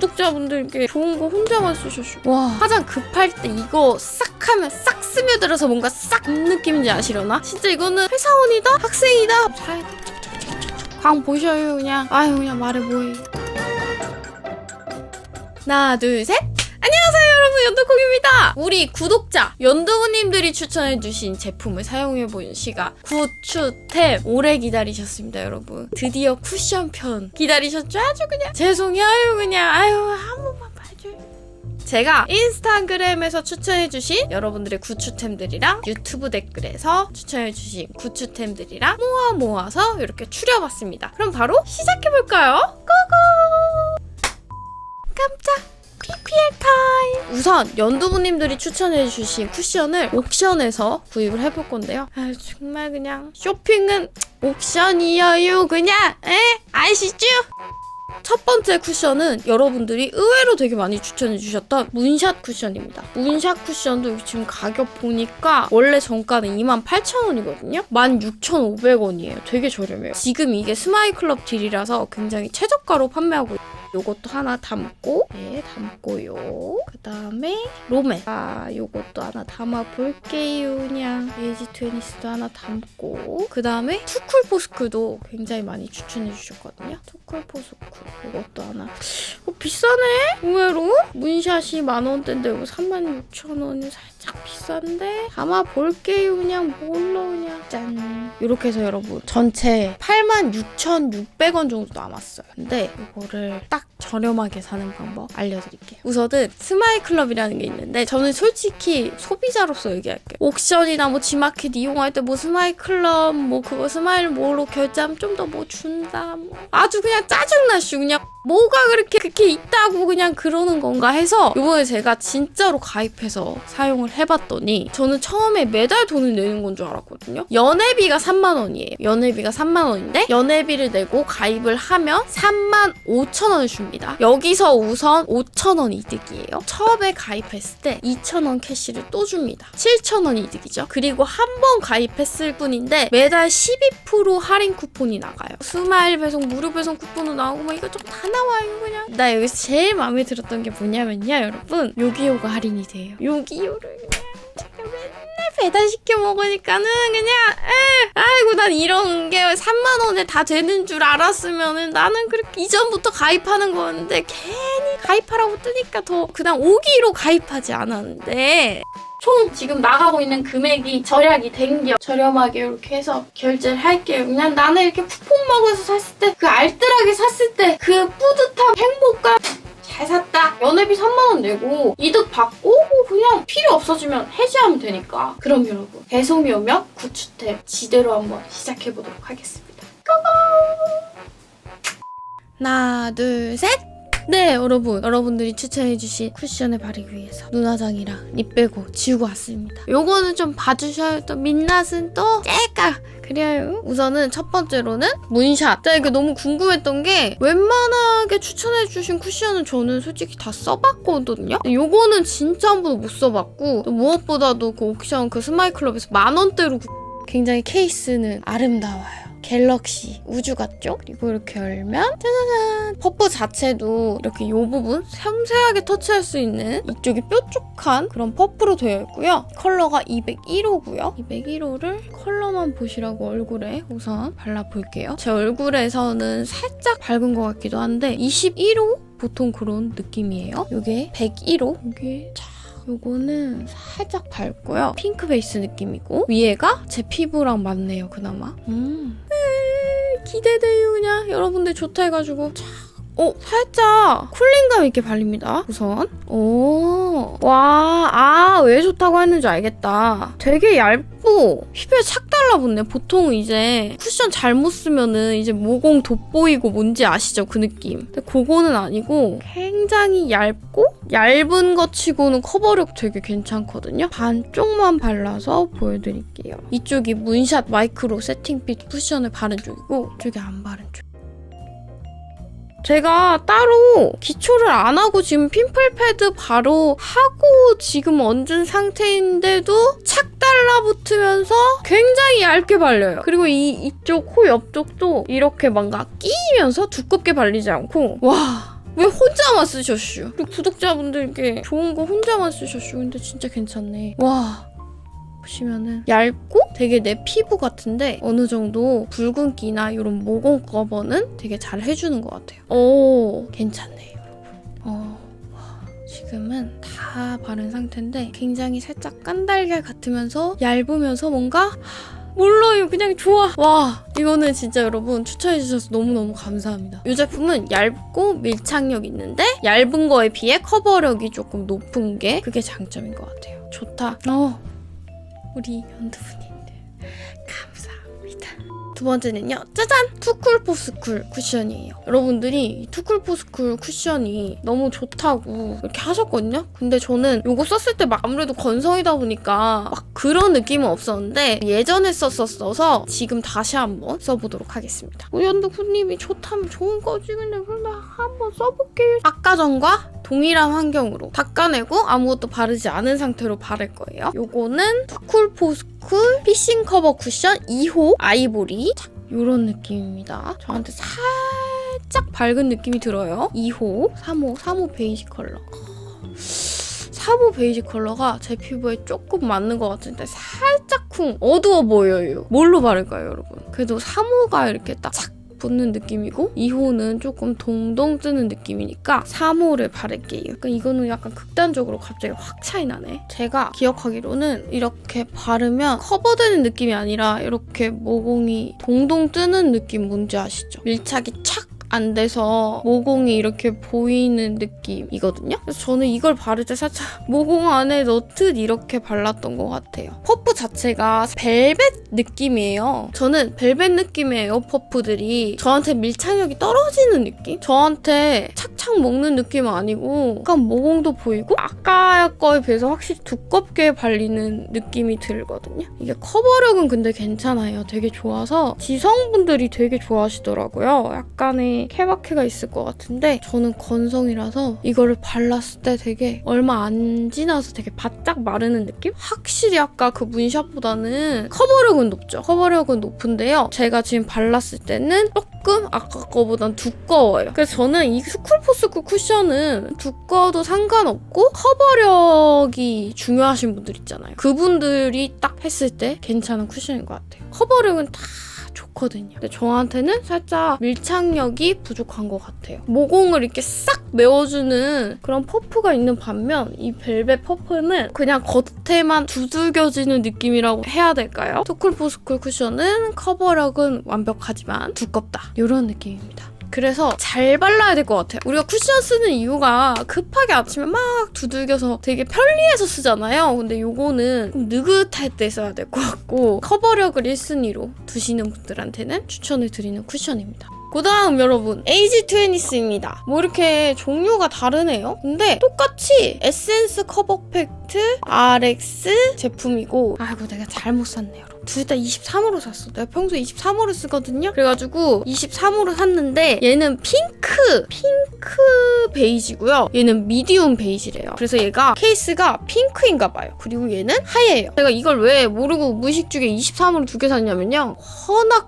구독자분들께 좋은 거 혼자만 쓰셔서 와 화장 급할 때 이거 싹 하면 싹 스며들어서 뭔가 싹 느낌인지 아시려나? 진짜 이거는 회사원이다? 학생이다? 광 보셔요 그냥 아유 그냥 말해 뭐해 하나 둘 셋 안녕하세요 여러분 연두콩입니다. 우리 구독자 연두부님들이 추천해주신 제품을 사용해본 시간. 구추템 오래 기다리셨습니다 여러분. 드디어 쿠션 편 기다리셨죠? 아주 그냥 죄송해요. 그냥 아유 한 번만 봐줘요 제가 인스타그램에서 추천해주신 여러분들의 구추템들이랑 유튜브 댓글에서 추천해주신 구추템들이랑 모아 모아서 이렇게 추려봤습니다. 그럼 바로 시작해볼까요? 고고! 깜짝 PPL 타임! 우선 연두부님들이 추천해주신 쿠션을 옥션에서 구입을 해볼 건데요. 아 정말 그냥 쇼핑은 옥션이에요 그냥 에? 아시죠? 첫 번째 쿠션은 여러분들이 의외로 되게 많이 추천해 주셨던 문샷 쿠션입니다. 문샷 쿠션도 여기 지금 가격 보니까 원래 정가는 28,000원이거든요. 16,500원이에요. 되게 저렴해요. 지금 이게 스마일클럽 딜이라서 굉장히 최저가로 판매하고 있어요. 요것도 하나 담고 네 담고요. 그 다음에 로맨. 아 요것도 하나 담아 볼게요 그냥. 에이지 트웬니스도 하나 담고. 그 다음에 투쿨 포스크도 굉장히 많이 추천해 주셨거든요. 투쿨 포스크 이것도 하나. 어 비싸네? 의외로? 문샷이 만원대인데 이거 36,000원이 살 짝 비싼데? 담아 볼게요 그냥 뭘로 그냥 짠. 이렇게 해서 여러분 전체 86,600원 정도 남았어요. 근데 이거를 딱 저렴하게 사는 방법 알려드릴게요. 우선은 스마일 클럽이라는 게 있는데 저는 솔직히 소비자로서 얘기할게요. 옥션이나 뭐 지마켓 이용할 때 뭐 스마일 클럽 뭐 그거 스마일 뭐로 결제하면 좀 더 뭐 준다 뭐. 아주 그냥 짜증나슈. 그냥 뭐가 그렇게 그렇게 있다고 그냥 그러는 건가 해서 이번에 제가 진짜로 가입해서 사용을 해봤더니 저는 처음에 매달 돈을 내는 건 줄 알았거든요. 연회비가 3만 원이에요. 연회비가 3만 원인데 연회비를 내고 가입을 하면 3만 5천 원을 줍니다. 여기서 우선 5천 원 이득이에요. 처음에 가입했을 때 2천 원 캐시를 또 줍니다. 7천 원 이득이죠. 그리고 한 번 가입했을 뿐인데 매달 12% 할인 쿠폰이 나가요. 스마일 배송, 무료 배송 쿠폰도 나오고 막 이거 좀 다 나와요 그냥. 나 여기서 제일 마음에 들었던 게 뭐냐면요 여러분 요기요가 할인이 돼요. 요기요를 배달시켜 먹으니까는 그냥 에 아이고 난 이런 게 3만 원에 다 되는 줄 알았으면은 나는 그렇게 이전부터 가입하는 거였는데 괜히 가입하라고 뜨니까 더 그냥 오기로 가입하지 않았는데. 총 지금 나가고 있는 금액이 절약이 된겨 저렴하게 이렇게 해서 결제를 할게요. 그냥 나는 이렇게 쿠폰 먹어서 샀을 때 그 알뜰하게 샀을 때 그 뿌듯함 행복감 잘 샀다. 연회비 3만원 내고 이득 받고 뭐 그냥 필요 없어지면 해지하면 되니까. 그럼 여러분 배송이 오면 구추템 지대로 한번 시작해보도록 하겠습니다. 고고! 하나 둘 셋! 네 여러분. 여러분들이 추천해주신 쿠션을 바르기 위해서 눈화장이랑 립 빼고 지우고 왔습니다. 요거는 좀 봐주셔야 또 민낯은 또 째까! 그래요. 우선은 첫 번째로는 문샷. 제가 이게 너무 궁금했던 게 웬만하게 추천해주신 쿠션은 저는 솔직히 다 써봤거든요. 요거는 진짜 한 번도 못 써봤고 또 무엇보다도 그 옥션 그 스마일클럽에서 만원대로 굉장히 케이스는 아름다워요 갤럭시 우주 같죠? 그리고 이렇게 열면 짜자잔 퍼프 자체도 이렇게 이 부분 섬세하게 터치할 수 있는 이쪽이 뾰족한 그런 퍼프로 되어 있고요. 컬러가 201호고요. 201호를 컬러만 보시라고 얼굴에 우선 발라볼게요. 제 얼굴에서는 살짝 밝은 것 같기도 한데 21호 보통 그런 느낌이에요. 이게 101호 이게 자 요거는 살짝 밝고요. 핑크 베이스 느낌이고 위에가 제 피부랑 맞네요. 그나마. 음. 에이, 기대돼요 그냥. 여러분들 좋다 해가지고 자. 어, 살짝 쿨링감 있게 발립니다. 우선. 오. 와, 아, 왜 좋다고 했는지 알겠다. 되게 얇고 힙에 착 달라붙네. 보통 이제 쿠션 잘못 쓰면은 이제 모공 돋보이고 뭔지 아시죠? 그 느낌. 근데 그거는 아니고 굉장히 얇고 얇은 것 치고는 커버력 되게 괜찮거든요. 반쪽만 발라서 보여드릴게요. 이쪽이 문샷 마이크로 세팅빛 쿠션을 바른 쪽이고 이쪽이 안 바른 쪽. 제가 따로 기초를 안 하고 지금 핀플 패드 바로 하고 지금 얹은 상태인데도 착 달라붙으면서 굉장히 얇게 발려요. 그리고 이 이쪽 코 옆쪽도 이렇게 뭔가 끼면서 두껍게 발리지 않고 와 왜 혼자만 쓰셨슈? 우리 구독자분들께 좋은 거 혼자만 쓰셨슈. 근데 진짜 괜찮네. 와. 보시면은 얇고 되게 내 피부 같은데 어느 정도 붉은기나 이런 모공 커버는 되게 잘 해주는 것 같아요. 오 괜찮네 여러분. 어 와, 지금은 다 바른 상태인데 굉장히 살짝 깐달걀 같으면서 얇으면서 뭔가 몰라요. 그냥 좋아. 와 이거는 진짜 여러분 추천해 주셔서 너무너무 감사합니다. 이 제품은 얇고 밀착력 있는데 얇은 거에 비해 커버력이 조금 높은 게 그게 장점인 것 같아요. 좋다. 어 우리 연두분님들 감사합니다. 두 번째는요, 짜잔! 투쿨포스쿨 쿠션이에요. 여러분들이 이 투쿨포스쿨 쿠션이 너무 좋다고 이렇게 하셨거든요? 근데 저는 이거 썼을 때 막 아무래도 건성이다 보니까 막 그런 느낌은 없었는데 예전에 썼었어서 지금 다시 한번 써보도록 하겠습니다. 우리 연두분님이 좋다면 좋은 거지 근데 그냥 한번 써볼게요. 아까 전과 동일한 환경으로 닦아내고 아무것도 바르지 않은 상태로 바를 거예요. 요거는 투쿨포스쿨 피싱 커버 쿠션 2호 아이보리 요런 느낌입니다. 저한테 살짝 밝은 느낌이 들어요. 2호, 3호, 3호 베이지 컬러. 3호 베이지 컬러가 제 피부에 조금 맞는 것 같은데 살짝 쿵 어두워 보여요. 뭘로 바를까요, 여러분? 그래도 3호가 이렇게 딱 착 붙는 느낌이고 2호는 조금 동동 뜨는 느낌이니까 3호를 바를게요. 그러니까 이거는 약간 극단적으로 갑자기 확 차이 나네. 제가 기억하기로는 이렇게 바르면 커버되는 느낌이 아니라 이렇게 모공이 동동 뜨는 느낌 뭔지 아시죠? 밀착이 착 안 돼서 모공이 이렇게 보이는 느낌이거든요. 그래서 저는 이걸 바를 때 살짝 모공 안에 넣듯 이렇게 발랐던 것 같아요. 퍼프 자체가 벨벳 느낌이에요. 저는 벨벳 느낌의 에어퍼프들이 저한테 밀착력이 떨어지는 느낌? 저한테 착착 먹는 느낌은 아니고 약간 모공도 보이고 아까 거에 비해서 확실히 두껍게 발리는 느낌이 들거든요. 이게 커버력은 근데 괜찮아요. 되게 좋아서 지성분들이 되게 좋아하시더라고요. 약간의 케바케가 있을 것 같은데 저는 건성이라서 이거를 발랐을 때 되게 얼마 안 지나서 되게 바짝 마르는 느낌? 확실히 아까 그 문샷보다는 커버력은 높죠. 커버력은 높은데요. 제가 지금 발랐을 때는 조금 아까 거보단 두꺼워요. 그래서 저는 이 스쿨포스쿨 쿠션은 두꺼워도 상관없고 커버력이 중요하신 분들 있잖아요. 그분들이 딱 했을 때 괜찮은 쿠션인 것 같아요. 커버력은 다 좋거든요. 근데 저한테는 살짝 밀착력이 부족한 것 같아요. 모공을 이렇게 싹 메워주는 그런 퍼프가 있는 반면 이 벨벳 퍼프는 그냥 겉에만 두들겨지는 느낌이라고 해야 될까요? 투쿨포스쿨 쿠션은 커버력은 완벽하지만 두껍다. 이런 느낌입니다. 그래서 잘 발라야 될 것 같아요. 우리가 쿠션 쓰는 이유가 급하게 아침에 막 두들겨서 되게 편리해서 쓰잖아요. 근데 요거는 좀 느긋할 때 써야 될 것 같고 커버력을 1순위로 두시는 분들한테는 추천을 드리는 쿠션입니다. 그 다음 여러분 에이지 트웬니스입니다. 뭐 이렇게 종류가 다르네요. 근데 똑같이 에센스 커버 팩트 RX 제품이고 아이고 내가 잘못 샀네 여러분. 둘 다 23호로 샀어. 내가 평소에 23호로 쓰거든요. 그래가지고 23호로 샀는데 얘는 핑크 핑크 베이지고요. 얘는 미디움 베이지래요. 그래서 얘가 케이스가 핑크인가 봐요. 그리고 얘는 하얘요. 제가 이걸 왜 모르고 무의식 중에 23호로 두개 샀냐면요.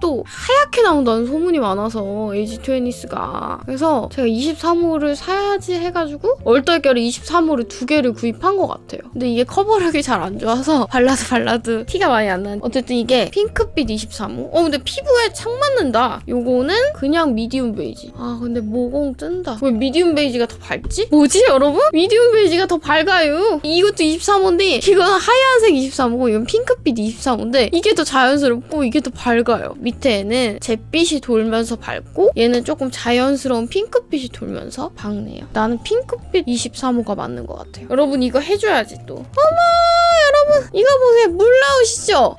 또 하얗게 나온다는 소문이 많아서 에이지 트웬니스가 그래서 제가 23호를 사야지 해가지고 얼떨결에 23호를 두 개를 구입한 것 같아요. 근데 이게 커버력이 잘 안 좋아서 발라도 발라도 티가 많이 안 나는. 어쨌든 이게 핑크빛 23호. 어 근데 피부에 착 맞는다. 요거는 그냥 미디움 베이지. 아 근데 모공 뜬다. 왜 미디움 베이지가 더 밝지? 뭐지 여러분? 미디움 베이지가 더 밝아요. 이것도 23호인데 이건 하얀색 23호고 이건 핑크빛 23호인데 이게 더 자연스럽고 이게 더 밝아요. 밑에는 잿빛이 돌면서 밝고 얘는 조금 자연스러운 핑크빛이 돌면서 밝네요. 나는 핑크빛 23호가 맞는 것 같아요. 여러분 이거 해줘야지 또. 어머 여러분 이거 보세요 물 나오시죠?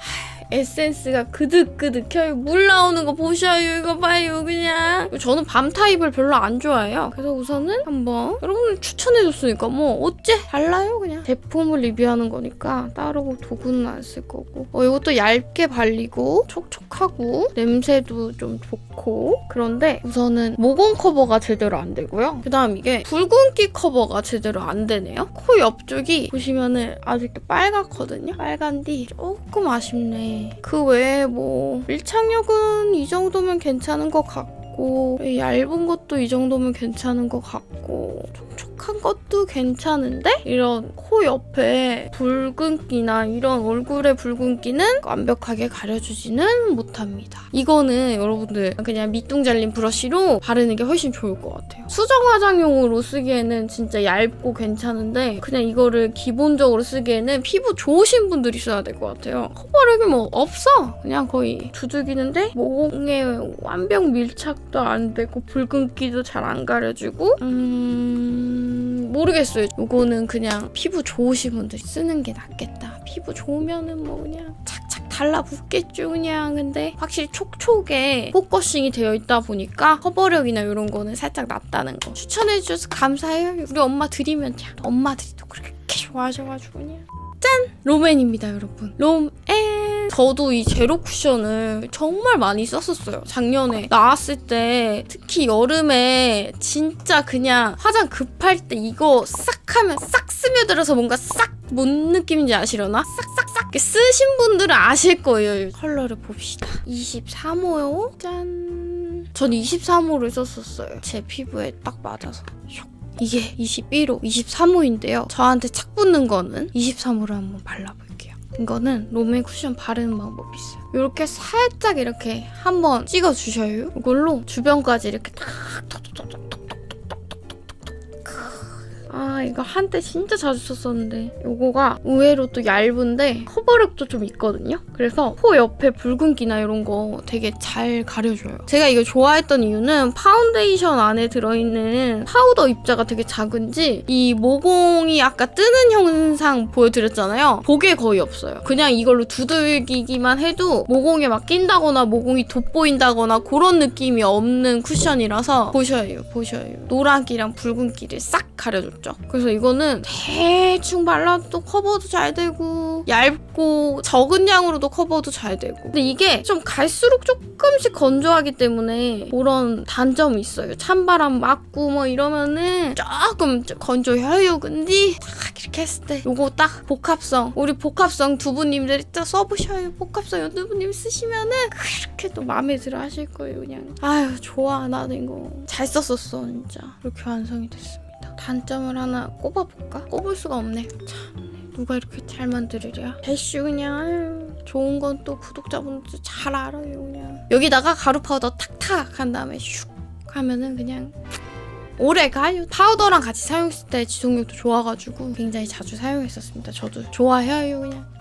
에센스가 그득그득해요. 물 나오는 거 보셔요. 이거 봐요, 그냥. 저는 밤 타입을 별로 안 좋아해요. 그래서 우선은 한번 여러분 추천해줬으니까 뭐 어째 달라요, 그냥. 제품을 리뷰하는 거니까 따로 도구는 안 쓸 거고. 어, 이것도 얇게 발리고 촉촉하고 냄새도 좀 좋고. 그런데 우선은 모공 커버가 제대로 안 되고요. 그다음 이게 붉은기 커버가 제대로 안 되네요. 코 옆쪽이 보시면은 아직도 빨갛거든요. 빨간디 조금 아쉽네. 그 외에 뭐 밀착력은 이 정도면 괜찮은 것 같고 같고 얇은 것도 이 정도면 괜찮은 것 같고 촉촉한 것도 괜찮은데 이런 코 옆에 붉은기나 이런 얼굴의 붉은기는 완벽하게 가려주지는 못합니다. 이거는 여러분들 그냥 밑둥 잘린 브러쉬로 바르는 게 훨씬 좋을 것 같아요. 수정 화장용으로 쓰기에는 진짜 얇고 괜찮은데 그냥 이거를 기본적으로 쓰기에는 피부 좋으신 분들이 써야 될 것 같아요. 커버력이 뭐 없어. 그냥 거의 두들기는데 모공에 완벽 밀착 도 안 되고 붉은기도 잘 안 가려주고 음 모르겠어요. 이거는 그냥 피부 좋으신 분들이 쓰는 게 낫겠다. 피부 좋으면은 뭐 그냥 착착 달라붙겠죠 그냥. 근데 확실히 촉촉에 포커싱이 되어 있다 보니까 커버력이나 이런 거는 살짝 낫다는 거. 추천해 주셔서 감사해요. 우리 엄마 드리면 야 엄마들이 또 그렇게 좋아하셔가지고 그냥. 짠! 롬앤입니다 여러분. 롬앤 저도 이 제로 쿠션을 정말 많이 썼었어요 작년에 나왔을 때 특히 여름에 진짜 그냥 화장 급할 때 이거 싹 하면 싹 스며들어서 뭔가 싹 뭔 느낌인지 아시려나? 싹싹싹 쓰신 분들은 아실 거예요. 컬러를 봅시다. 23호요? 짠. 전 23호를 썼었어요. 제 피부에 딱 맞아서. 슉. 이게 21호, 23호인데요. 저한테 착 붙는 거는 23호를 한번 발라볼게요. 이거는 롬의 쿠션 바르는 방법이 있어요. 이렇게 살짝 이렇게 한번 찍어주셔요. 이걸로 주변까지 이렇게 탁 톡톡톡톡 아 이거 한때 진짜 자주 썼었는데 요거가 의외로 또 얇은데 커버력도 좀 있거든요? 그래서 코 옆에 붉은기나 이런 거 되게 잘 가려줘요. 제가 이거 좋아했던 이유는 파운데이션 안에 들어있는 파우더 입자가 되게 작은지 이 모공이 아까 뜨는 현상 보여드렸잖아요? 그게 거의 없어요. 그냥 이걸로 두들기기만 해도 모공에 막 낀다거나 모공이 돋보인다거나 그런 느낌이 없는 쿠션이라서 보셔요 보셔요. 노란기랑 붉은기를 싹 가려 줬죠. 그래서 이거는 대충 발라도 커버도 잘 되고 얇고 적은 양으로도 커버도 잘 되고. 근데 이게 좀 갈수록 조금씩 건조하기 때문에 그런 단점이 있어요. 찬바람 맞고 뭐 이러면은 조금 건조해요 근데 딱 이렇게 했을 때 요거 딱 복합성. 우리 복합성 두부님들이 딱 써보셔요. 복합성 연두부님 쓰시면은 그렇게 또 마음에 들어 하실 거예요 그냥. 아유 좋아. 나는 이거 잘 썼었어 진짜. 이렇게 완성이 됐습니다 단점을 하나 꼽아볼까? 꼽을 수가 없네 참 누가 이렇게 잘 만들으랴 대슈 그냥 좋은 건 또 구독자분들 잘 알아요 그냥 여기다가 가루 파우더 탁탁 한 다음에 슉 하면은 그냥 오래 가요. 파우더랑 같이 사용했을 때 지속력도 좋아가지고 굉장히 자주 사용했었습니다. 저도 좋아해요 그냥.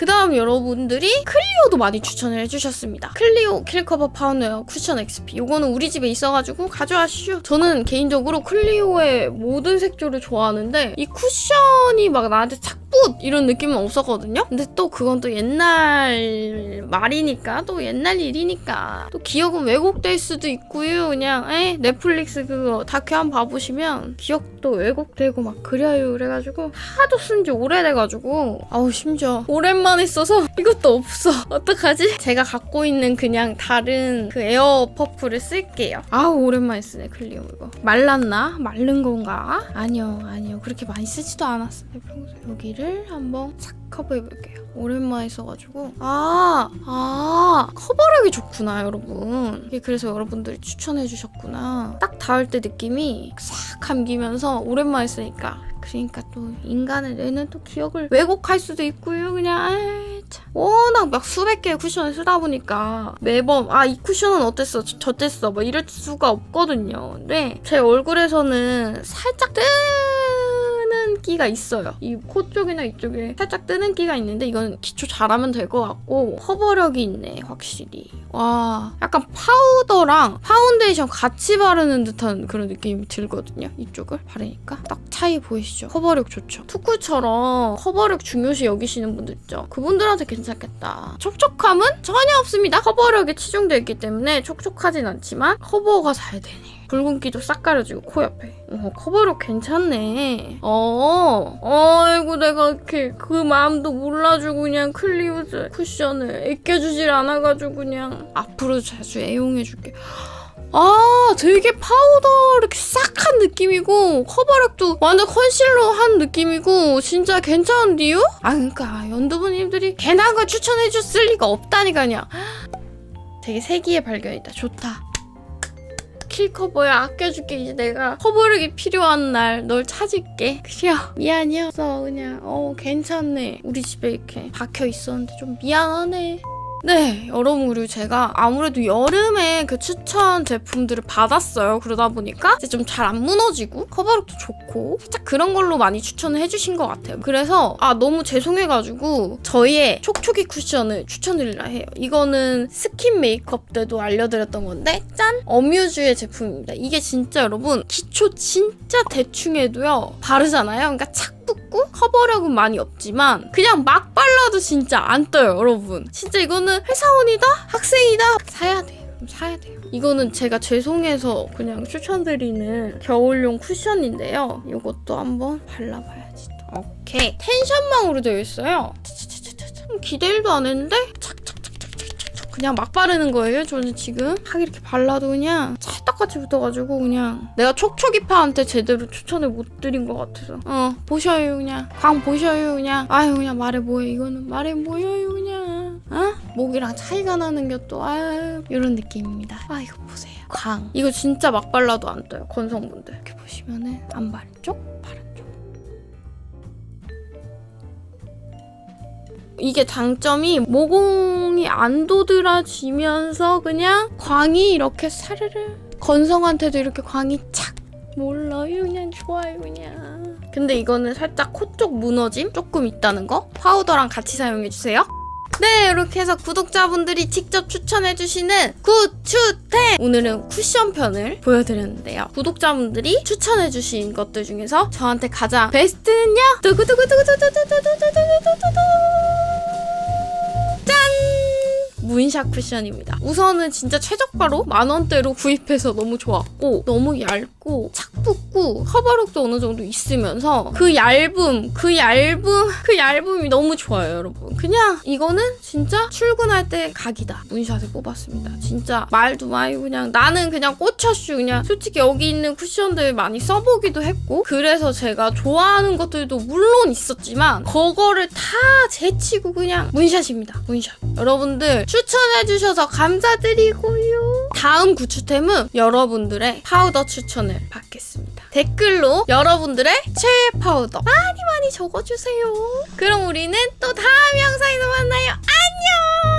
그 다음 여러분들이 클리오도 많이 추천을 해주셨습니다. 클리오 킬커버 파운웨어 쿠션 XP. 요거는 우리 집에 있어가지고 가져와시죠. 저는 개인적으로 클리오의 모든 색조를 좋아하는데 이 쿠션이 막 나한테 착 붙 이런 느낌은 없었거든요. 근데 또 그건 또 옛날 말이니까 또 옛날 일이니까 또 기억은 왜곡될 수도 있고요. 그냥 에 넷플릭스 그거 다큐 한 번 봐보시면 기억도 왜곡되고 막 그래요. 그래가지고 하도 쓴 지 오래돼가지고 아우 심지어 오랜만에 써서 이것도 없어. 어떡하지? 제가 갖고 있는 그냥 다른 그 에어 퍼프를 쓸게요. 아우 오랜만에 쓰네 클리오 이거. 말랐나? 마른 건가? 아니요 아니요 그렇게 많이 쓰지도 않았어요 평소에. 여기를 한번 착 커버해볼게요. 오랜만에 써가지고 아, 아 커버력이 좋구나 여러분. 이게 그래서 여러분들이 추천해주셨구나. 딱 닿을 때 느낌이 싹 감기면서 오랜만에 쓰니까 그러니까 또 인간의 뇌는 또 기억을 왜곡할 수도 있고요. 그냥 아이, 참. 워낙 막 수백 개의 쿠션을 쓰다 보니까 매번 아 이 쿠션은 어땠어 저- 저땠어 뭐 이럴 수가 없거든요. 근데 제 얼굴에서는 살짝 뜨 는 끼가 있어요. 이 코 쪽이나 이쪽에 살짝 뜨는 끼가 있는데 이건 기초 잘하면 될 것 같고 커버력이 있네 확실히. 와 약간 파우더랑 파운데이션 같이 바르는 듯한 그런 느낌이 들거든요. 이쪽을 바르니까 딱 차이 보이시죠? 커버력 좋죠. 투쿨처럼 커버력 중요시 여기시는 분들 있죠. 그분들한테 괜찮겠다. 촉촉함은 전혀 없습니다. 커버력에 치중되어 있기 때문에 촉촉하진 않지만 커버가 잘 되네. 붉은기도 싹 가려지고 코 옆에. 어, 커버력 괜찮네. 어, 어이구 내가 이렇게 그 마음도 몰라주고 그냥 클리우즈 쿠션을 아껴주질 않아가지고 그냥 앞으로 자주 애용해줄게. 아, 되게 파우더 이렇게 싹 한 느낌이고 커버력도 완전 컨실러 한 느낌이고 진짜 괜찮은데요? 아, 그러니까 연두부님들이 걸 추천해줬을 리가 없다니까요. 되게 세기의 발견이다. 좋다. 필커버야? 아껴줄게. 이제 내가 커버력이 필요한 날 널 찾을게. 그래 미안이었어 그냥 어 괜찮네. 우리 집에 이렇게 박혀 있었는데 좀 미안하네 네, 여러분 그리고 제가 아무래도 여름에 그 추천 제품들을 받았어요. 그러다 보니까 이제 좀 잘 안 무너지고 커버력도 좋고 살짝 그런 걸로 많이 추천을 해주신 것 같아요. 그래서 아 너무 죄송해가지고 저희의 촉촉이 쿠션을 추천드리려 해요. 이거는 스킨 메이크업 때도 알려드렸던 건데 짠 어뮤즈의 제품입니다. 이게 진짜 여러분 기초 진짜 대충 해도요 바르잖아요. 그러니까 착 붙고 커버력은 많이 없지만 그냥 막 발라도 진짜 안 떠요 여러분. 진짜 이거는 회사원이다? 학생이다? 사야 그럼 사야 돼요. 이거는 제가 죄송해서 그냥 추천드리는 겨울용 쿠션인데요. 이것도 한번 발라봐야지 또. 오케이. 텐션망으로 되어 있어요. 차차차차차. 기대 일도 안 했는데 착착착착착착 그냥 막 바르는 거예요 저는 지금? 하기 이렇게 발라도 그냥 찰떡같이 붙어가지고 그냥. 내가 촉촉이파한테 제대로 추천을 못 드린 것 같아서. 어 보셔요 그냥. 광 보셔요 그냥. 아유 그냥 말해 뭐해 이거는 말해 뭐예요 그냥. 어? 목이랑 차이가 나는 게 또 아유 이런 느낌입니다. 아 이거 보세요. 광. 이거 진짜 막 발라도 안 떠요 건성분들. 이렇게 보시면은 안 바른 쪽? 바른 이게 장점이 모공이 안 도드라지면서 그냥 광이 이렇게 사르르 건성한테도 이렇게 광이 착 몰라요. 그냥 좋아요 그냥. 근데 이거는 살짝 코 쪽 무너짐 조금 있다는 거? 파우더랑 같이 사용해주세요. 네 이렇게 해서 구독자분들이 직접 추천해주시는 굿추템 오늘은 쿠션 편을 보여드렸는데요. 구독자분들이 추천해주신 것들 중에서 저한테 가장 베스트는요? 두구두구두구두구두구두구두구두구두구! 짠! 문샷 쿠션입니다. 우선은 진짜 최저가로 만 원대로 구입해서 너무 좋았고 너무 얇고 착 붙고 커버력도 어느 정도 있으면서 그 얇음, 그 얇음, 그 얇음이 너무 좋아요, 여러분. 그냥 이거는 진짜 출근할 때 각이다. 문샷을 뽑았습니다. 진짜 말도 마요. 그냥 나는 그냥 꽂혔슈. 그냥 솔직히 여기 있는 쿠션들 많이 써보기도 했고 그래서 제가 좋아하는 것들도 물론 있었지만 그거를 다 제치고 그냥 문샷입니다. 문샷. 여러분들 추천해주셔서 감사드리고요. 다음 구추템은 여러분들의 파우더 추천을 받겠습니다. 댓글로 여러분들의 최애 파우더 많이 많이 적어주세요. 그럼 우리는 또 다음 영상에서 만나요. 안녕!